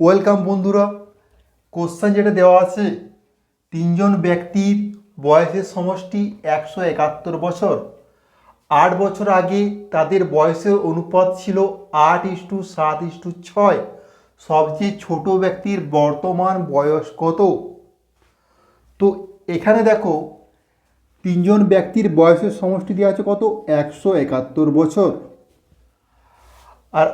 Welcome বন্ধুরা। Question যেটা দেওয়া আছে, তিনজন ব্যক্তির বয়সের সমষ্টি একশো একাত্তর বছর। আট বছর আগে তাদের বয়সের অনুপাত ছিল আট ইস্টু সাত ইস্টু ছয়। সবচেয়ে ছোট ব্যক্তির বর্তমান বয়স কত? তো এখানে দেখো, তিনজন ব্যক্তির বয়সের সমষ্টি দেওয়া আছে কত? একশো একাত্তর বছর। আর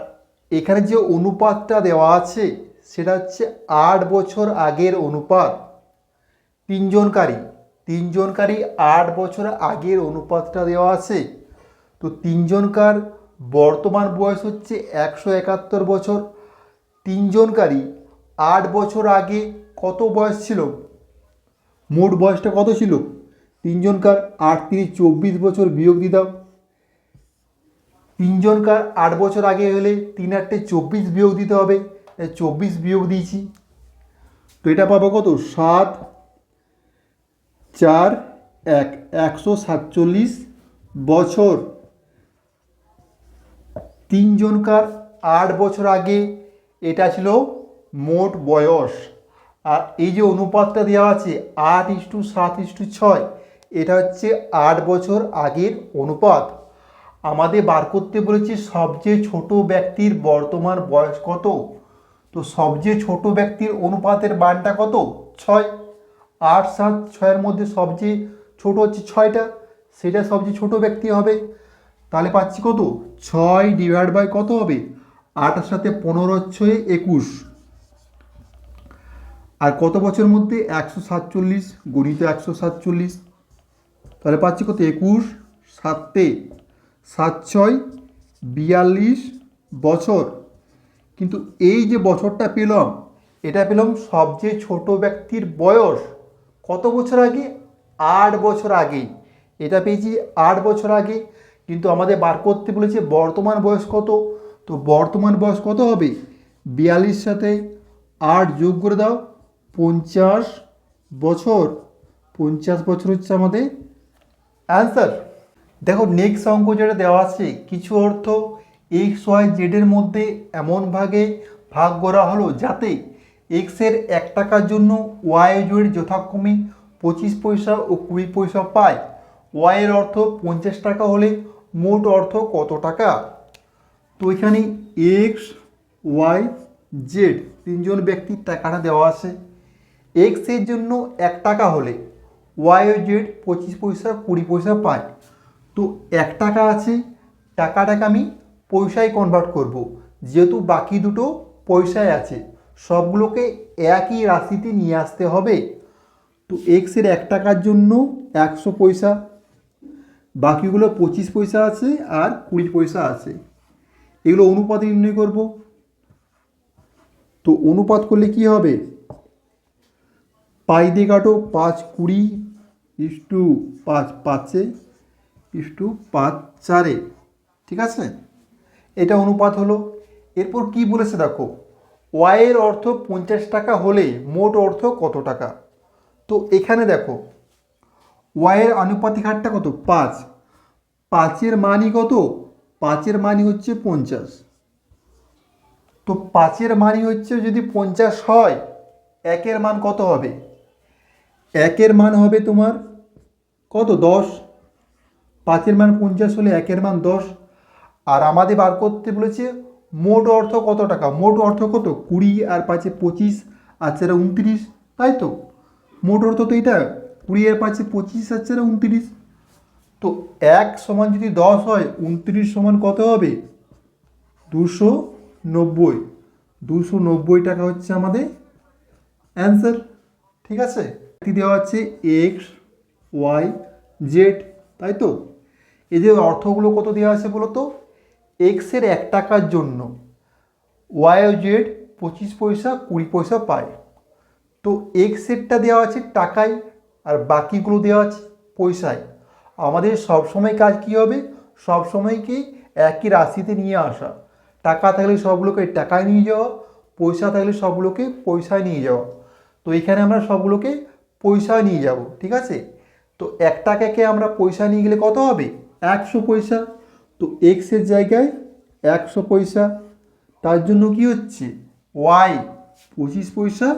এখানে যে অনুপাতটা দেওয়া আছে সেটা হচ্ছে আট বছর আগের অনুপাত। তিনজনকারী তিনজনকারী আট বছর আগের অনুপাতটা দেওয়া আছে। তো তিনজনকার বর্তমান বয়স হচ্ছে একশো একাত্তর বছর। তিনজনকারী আট বছর আগে কত বয়স ছিল? মোট বয়সটা কত ছিল? তিনজনকার আট তিরিশ চব্বিশ বছর বিয়োগ দিতাম তিনজনকার আট বছর আগে হলে তিন আটটে চব্বিশ বিয়োগ দিতে হবে। চব্বিশ বিয়োগ দিয়েছি। তো এটা পাবো কত? সাত, চার, এক, একশো সাতচল্লিশ বছর। তিনজনকার আট বছর আগে এটা ছিল মোট বয়স। আর এই যে অনুপাতটা দেওয়া আছে, আট ইস্টু সাত ইস্টু ছয়, এটা হচ্ছে আট বছর আগের অনুপাত। আমাদের বার করতে বলেছি, সবচেয়ে ছোট ব্যক্তির বর্তমান বয়স কত? তো সবচেয়ে ছোট ব্যক্তির অনুপাতের মানটা কত? ছয়। আট, সাত, ছয়ের মধ্যে সবচেয়ে ছোট হচ্ছে ছয়টা। সেটা সবচেয়ে ছোট ব্যক্তি হবে। তাহলে পাচ্ছি কত? ছয় ডিভাইড বাই কত হবে? আটের সাথে পনেরো ছয় একুশ। আর কত বছর মধ্যে? একশো সাতচল্লিশ গণিত একশো সাতচল্লিশ। তাহলে পাচ্ছি কত? একুশ, সাতে। সাত, ছয়, বিয়াল্লিশ বছর। কিন্তু এই যে বছরটা পেলাম, এটা পেলাম সবচেয়ে ছোট ব্যক্তির বয়স। কত বছর আগে? আট বছর আগে এটা পেয়েছি আট বছর আগে। কিন্তু আমাদের বার করতে বলেছে বর্তমান বয়স কত? তো বর্তমান বয়স কত হবে? বিয়াল্লিশ সাথে আট যোগ করে দাও, পঞ্চাশ বছর। পঞ্চাশ বছর হচ্ছে আমাদের অ্যান্সার দেখো নেক্সট অঙ্ক যেটা দেওয়া আছে, কিছু অর্থ এক্স ওয়াই জেডের মধ্যে এমন ভাগে ভাগ করা হলো যাতে এক্সের এক টাকার জন্য ওয়াই জেড যথাক্রমে পঁচিশ পয়সা ও কুড়ি পয়সা পায়। ওয়াইয়ের অর্থ পঞ্চাশ টাকা হলে মোট অর্থ কত টাকা? তো এখানে এক্স ওয়াই জেড তিনজন ব্যক্তির টাকাটা দেওয়া আছে। এক্সের জন্য এক টাকা হলে ওয়াই ও জেড পঁচিশ পয়সা কুড়ি পয়সা পায়। তো এক টাকা আছে, টাকাটাকে আমি পয়সায় কনভার্ট করব। যেহেতু বাকি দুটো পয়সায় আছে, সবগুলোকে একই রাশিতে নিয়ে আসতে হবে। তো এক্সের এক টাকার জন্য একশো পয়সা, বাকিগুলো পঁচিশ পয়সা আছে আর কুড়ি পয়সা আছে। এগুলো অনুপাত নির্ণয় করব। তো অনুপাত করলে কি হবে? পাই দিয়ে কাটো পাঁচ কুড়ি ইস টু পাঁচ পাঁচে, ইস টু পাঁচ চারে, ঠিক আছে? এটা অনুপাত হলো। এরপর কি বলেছে দেখো ওয়াইয়ের অর্থ পঞ্চাশ টাকা হলে মোট অর্থ কত টাকা? তো এখানে দেখো ওয়াইয়ের আনুপাতিক হারটা কত? পাঁচ। পাঁচের মানই কত? পাঁচের মানই হচ্ছে পঞ্চাশ। তো পাঁচের মানই হচ্ছে যদি পঞ্চাশ হয়, একের মান কত হবে? একের মান হবে তোমার কত? দশ। পাঁচের মান পঞ্চাশ হলে একের মান দশ। আর আমাদের বার করতে বলেছে, মোট অর্থ কত টাকা? মোট অর্থ কত? কুড়ি আর পাঁচে পঁচিশ, আর চারে উনত্রিশ, তাই তো? মোট অর্থ তো এটা কুড়ি আর পাঁচে পঁচিশ, আর চারে উনত্রিশ। তো এক সমান যদি দশ হয়, উনত্রিশ সমান কত হবে? দুশো নব্বই। দুশো নব্বই টাকা হচ্ছে আমাদের অ্যান্সার, ঠিক আছে? দেওয়া আছে এক্স, ওয়াই, জেড, তাই তো? এদের অর্থগুলো কত দেওয়া আছে বলো তো এক্সের এক টাকার জন্য ওয়াই ও জেড পঁচিশ পয়সা, কুড়ি পয়সা পায়। তো এক্সেরটা দেওয়া আছে টাকায় আর বাকিগুলো দেওয়া আছে পয়সায়। আমাদের সবসময় কাজ কী হবে? সবসময়কে একই রাশিতে নিয়ে আসা। টাকা থাকলে সবগুলোকে টাকায় নিয়ে যাওয়া, পয়সা থাকলে সবগুলোকে পয়সায় নিয়ে যাওয়া। তো এখানে আমরা সবগুলোকে পয়সায় নিয়ে যাব, ঠিক আছে? তো এক টাকাকে আমরা পয়সা নিয়ে গেলে কত হবে? একশো পয়সা। তো এক্সের জায়গায় একশো পয়সা, তার জন্য কি হচ্ছে? ওয়াই পঁচিশ পয়সা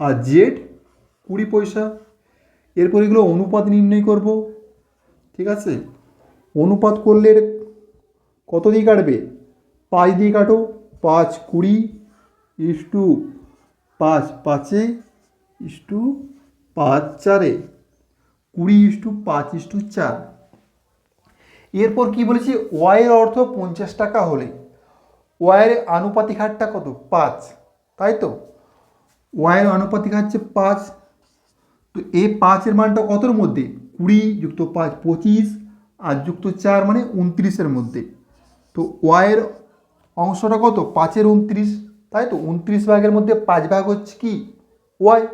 আর জেড কুড়ি পয়সা। এরপর এগুলো অনুপাত নির্ণয় করব, ঠিক আছে? অনুপাত করলে কত দিয়ে কাটবে? পাঁচ দিয়ে কাটো, পাঁচ কুড়ি ইস টু পাঁচ পাঁচে ইস টু পাঁচ চারে। কুড়ি ইস টু পাঁচ ইস টু চার। এরপর কি বলেছি? ওয়াইয়ের অর্থ পঞ্চাশ টাকা হলে। ওয়াইয়ের আনুপাতিক হারটা কত? পাঁচ। তাই তো? ওয়াইয়ের আনুপাতিক হার হচ্ছে পাঁচ। তো এই পাঁচের মানটা কতর মধ্যে? কুড়ি যুক্ত পাঁচ পঁচিশ আর যুক্ত চার মানে উনত্রিশের মধ্যে। তো ওয়াইয়ের অংশটা কত? পাঁচের উনত্রিশ। তাই তো? উনত্রিশ ভাগের মধ্যে পাঁচ ভাগ হচ্ছে কি? ওয়াই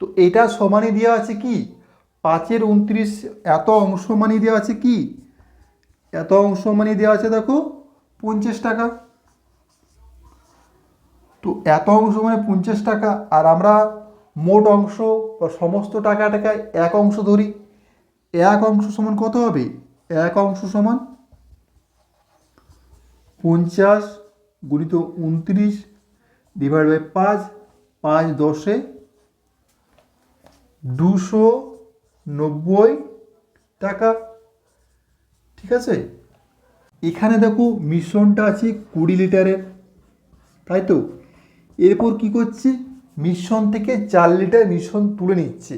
তো এটা সমানই দেওয়া আছে কি? পাঁচের উনত্রিশ এত অংশ মানি দেওয়া আছে কি? এত অংশ মানি দেওয়া আছে দেখো, পঞ্চাশ টাকা। তো এত অংশ মানে পঞ্চাশ টাকা, আর আমরা মোট অংশ বা সমস্ত টাকাটাকে এক অংশ ধরি। এক অংশ সমান কত হবে? এক অংশ সমান পঞ্চাশ গুণিত উনত্রিশ ডিভাইড বাই পাঁচ পাঁচ দশে দুশো নব্বই টাকা। ঠিক আছে? এখানে দেখো মিশ্রণটা আছে কুড়ি লিটারের, তাই তো? এরপর কি করছি? মিশ্রণ থেকে চার লিটার মিশ্রণ তুলে নিচ্ছে।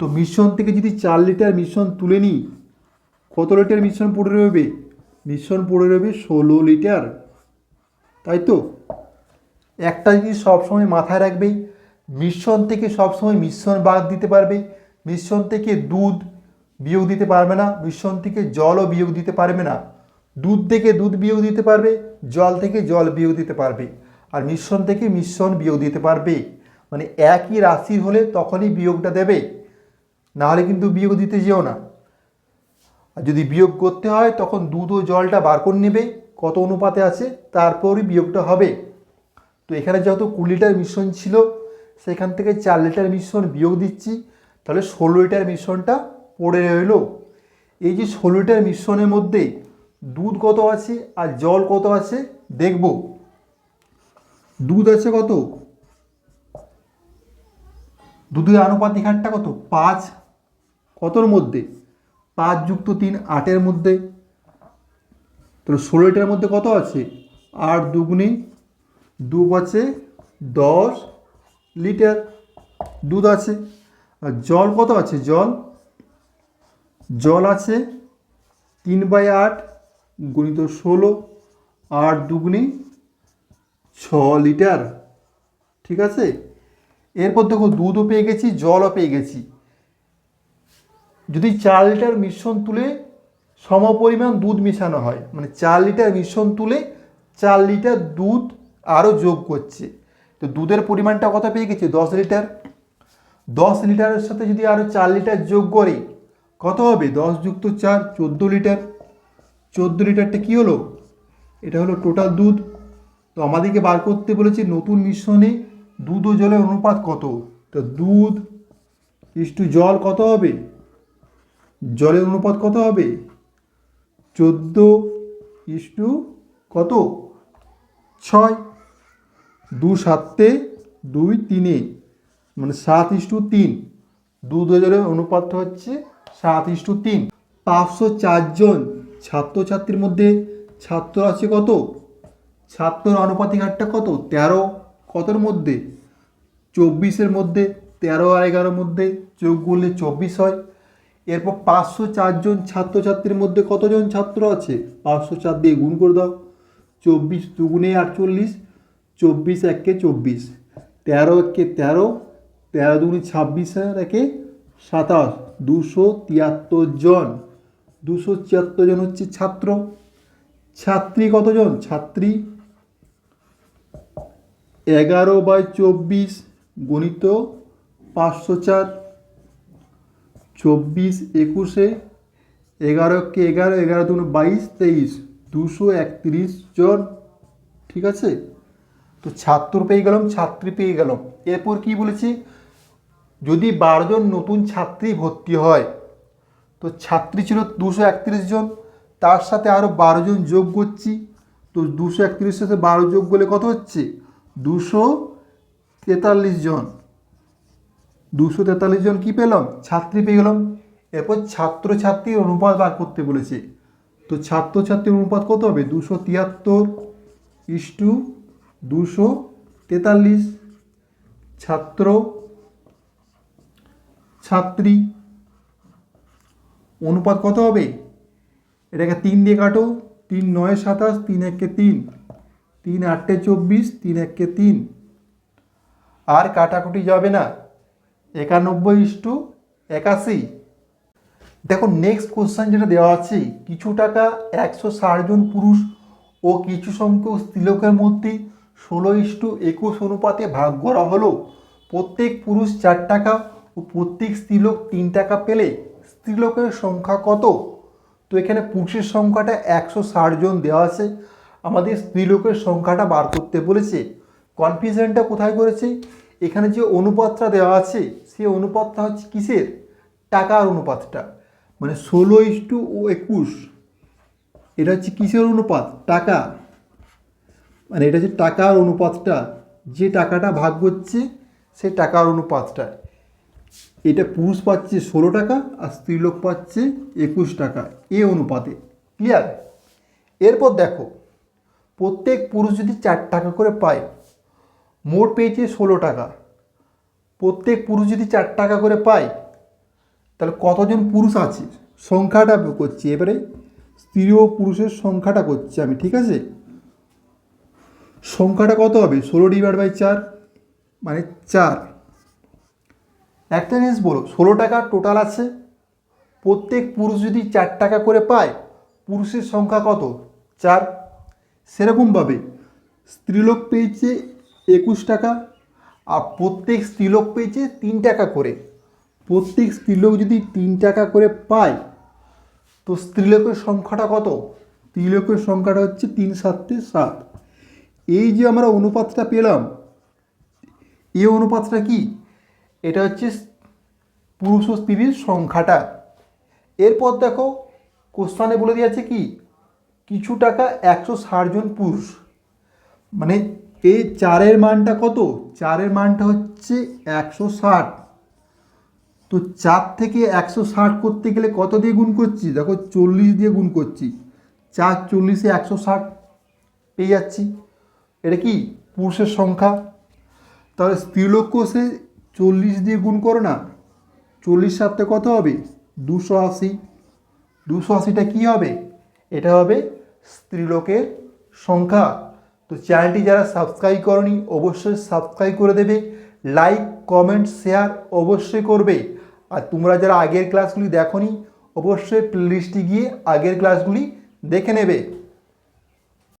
তো মিশ্রণ থেকে যদি চার লিটার মিশ্রণ তুলে নিই, কত লিটার মিশ্রণ পড়ে রইবে? মিশ্রণ পড়ে রইবে ষোলো লিটার, তাই তো? একটা জিনিস সবসময় মাথায় রাখবেই, মিশ্রণ থেকে সবসময় মিশ্রণ বাদ দিতে পারবে। মিশ্রণ থেকে দুধ বিয়োগ দিতে পারবে না মিশ্রণ থেকে জলও বিয়োগ দিতে পারবে না। দুধ থেকে দুধ বিয়োগ দিতে পারবে, জল থেকে জল বিয়োগ দিতে পারবে। আর মিশ্রণ থেকে মিশ্রণ বিয়োগ দিতে পারবে। মানে একই রাশি হলে তখনই বিয়োগটা দেবে। না হলে কিন্তু বিয়োগ দিতে যেও না। আর যদি বিয়োগ করতে হয়, তখন দুধ ও জলটা বার করে নেবে, কত অনুপাতে আছে, তারপরই বিয়োগটা হবে। তো এখানে যেহেতু কুড়ি লিটার মিশ্রণ ছিল, সেখান থেকে চার লিটার মিশ্রণ বিয়োগ দিচ্ছি, তাহলে ষোলো লিটার মিশ্রণটা পড়ে রইল। এই যে ষোলো লিটার মিশ্রণের মধ্যে দুধ কত আছে আর জল কত আছে দেখব। দুধ আছে কত? দুধের আনুপাতিক হারটা কত? পাঁচ। কতর মধ্যে? পাঁচ যুক্ত তিন, আটের মধ্যে। তাহলে ষোলো লিটারের মধ্যে কত আছে? আট দুগুণে দু পাঁচে দশ লিটার দুধ আছে। আর জল কত আছে? জল জল আছে, তিন বাই আট গুণিত ষোলো, আট দুগুণে ছ লিটার, ঠিক আছে? এরপর দেখো দুধও পেয়ে গেছি, জলও পেয়ে গেছি। যদি চার লিটার মিশ্রণ তুলে সমপরিমাণ দুধ মেশানো হয় মানে চার লিটার মিশ্রণ তুলে চার লিটার দুধ আরও যোগ করছে, তো দুধের পরিমাণটা কত পেয়ে গেছে? দশ লিটার। দশ লিটারের সাথে যদি আরও চার লিটার যোগ করি কত হবে? দশ যুক্ত চার, চোদ্দ লিটার। চোদ্দ লিটারটা কী হলো? এটা হলো টোটাল দুধ। তো আমাদেরকে বার করতে বলেছে নতুন মিশ্রণে দুধ ও জলের অনুপাত কত? তো দুধ ইস্টু জল কত হবে? জলের অনুপাত কত হবে? চোদ্দ ইস্টু কত? ছয়। দু সাতে দুই তিনে। মানে সাত ইস্টু তিন। দু জলের অনুপাতটা হচ্ছে সাত ইস্টু তিন। পাঁচশো চারজন ছাত্রছাত্রীর মধ্যে ছাত্র আছে কত? ছাত্রর আনুপাতিক হারটা কত? তেরো। কতর মধ্যে? চব্বিশের মধ্যে তেরো আর এগারোর মধ্যে যোগ করলে চব্বিশ হয়। এরপর পাঁচশো চারজন ছাত্রছাত্রীর মধ্যে কতজন ছাত্র আছে? পাঁচশো চার দিয়ে গুণ করে দাও। চব্বিশ দুগুণে আটচল্লিশ, চব্বিশ একে চব্বিশ। তেরো একে তেরো তেরো দুগুণে ছাব্বিশ একে সাতাশ, দুশো তিয়াত্তর জন। দুশো ছিয়াত্তর জন হচ্ছে ছাত্র। ছাত্রী কতজন? ছাত্রী এগারো বাই চব্বিশ গণিত পাঁচশো চার। চব্বিশ একুশে এগারোকে এগারো এগারো দুগুণ বাইশ, তেইশ। দুশো একত্রিশ জন। ঠিক আছে? তো ছাত্র পেয়ে গেলাম, ছাত্রী পেয়ে গেলাম। এরপর কি বলেছি? যদি বারো জন নতুন ছাত্রী ভর্তি হয়, তো ছাত্রী ছিল দুশো একত্রিশ জন, তার সাথে আরও জন যোগ করছি, তো দুশো একত্রিশের সাথে বারো যোগ করলে কত হচ্ছে? দুশো তেতাল্লিশ জন। দুশো তেতাল্লিশ জন কী পেলাম? ছাত্রী পেয়ে গেলাম। এরপর ছাত্রছাত্রীর অনুপাত বার করতে বলেছে। তো ছাত্রছাত্রীর অনুপাত কত হবে? দুশো তিয়াত্তর ইস্টু দুশো তেতাল্লিশ। ছাত্র ছাত্রী। অনুপাত কত হবে? এটাকে তিন দিয়ে কাটো। তিন নয় সাতাশ, তিন একে তিন। তিন আটটে চব্বিশ, তিন একে তিন। আর কাটাকুটি যাবে না। একানব্বই ইস্টু একাশি। দেখো নেক্সট কোশ্চেন যেটা দেওয়া আছে, কিছু টাকা একশো ষাট জন পুরুষ ও কিছু সংখ্যক স্ত্রীলোকের মধ্যে ষোলো ইস্টু একুশ অনুপাতে ভাগ করা হলো। প্রত্যেক পুরুষ চার টাকা ও প্রত্যেক স্ত্রীলোক তিন টাকা পেলে স্ত্রীলোকের সংখ্যা কত? তো এখানে পুরুষের সংখ্যাটা একশো ষাট জন দেওয়া আছে। আমাদের স্ত্রীলোকের সংখ্যাটা বার করতে বলেছে। কনফিউশনটা কোথায় করেছে? এখানে যে অনুপাতটা দেওয়া আছে সেই অনুপাতটা হচ্ছে কিসের? টাকার অনুপাতটা। মানে ষোলো ইস টু ও একুশ, এটা হচ্ছে কিসের অনুপাত? টাকা। মানে এটা হচ্ছে টাকার অনুপাতটা। যে টাকাটা ভাগ হচ্ছে, সেই টাকার অনুপাতটা এটা পুরুষ পাচ্ছে ষোলো টাকা আর স্ত্রীলোক পাচ্ছে একুশ টাকা, এ অনুপাতে ক্লিয়ার এরপর দেখো, প্রত্যেক পুরুষ যদি চার টাকা করে পায়, মোট পেয়েছে ষোলো টাকা। প্রত্যেক পুরুষ যদি চার টাকা করে পায়, তাহলে কতজন পুরুষ আছে? সংখ্যাটা করছি, এবারে স্ত্রী ও পুরুষের সংখ্যাটা করছি আমি, ঠিক আছে? সংখ্যাটা কত হবে? ষোলো ডিভাইড বাই চার মানে চার। একটা জিনিস বলো ষোলো টাকা টোটাল আছে, প্রত্যেক পুরুষ যদি চার টাকা করে পায়, পুরুষের সংখ্যা কত? চার। সেরকমভাবে স্ত্রীলোক পেয়েছে একুশ টাকা, আর প্রত্যেক স্ত্রীলোক পেয়েছে তিন টাকা করে। প্রত্যেক স্ত্রীলোক যদি তিন টাকা করে পায়, তো স্ত্রীলোকের সংখ্যাটা কত? স্ত্রীলোকের সংখ্যাটা হচ্ছে তিন সাতে সাত। এই যে আমরা অনুপাতটা পেলাম, এই অনুপাতটা কি? এটা হচ্ছে পুরুষ ও স্ত্রীর সংখ্যাটা। এরপর দেখো কোশ্চানে বলে দিয়েছে কি? কিছু টাকা একশো ষাট জন পুরুষ। মানে এই চারের মানটা কত? চারের মানটা হচ্ছে একশো ষাট। তো চার থেকে একশো ষাট করতে গেলে কত দিয়ে গুণ করছি? দেখো, চল্লিশ দিয়ে গুণ করছি। চার চল্লিশে একশো ষাট পেয়ে যাচ্ছি। এটা কি? পুরুষের সংখ্যা। তাহলে স্ত্রীলোক সে চল্লিশ দিয়ে গুণ করো না। চল্লিশ সাথে কত হবে? দুশো আশি। দুশো আশিটা কী হবে? এটা হবে স্ত্রীলোকের সংখ্যা। তো চ্যানেলটি যারা সাবস্ক্রাইব করনি, অবশ্যই সাবস্ক্রাইব করে দেবে। লাইক, কমেন্ট, শেয়ার অবশ্যই করবে। আর তোমরা যারা আগের ক্লাসগুলি দেখোনি, অবশ্যই প্লেলিস্টে গিয়ে আগের ক্লাসগুলি দেখে নেবে।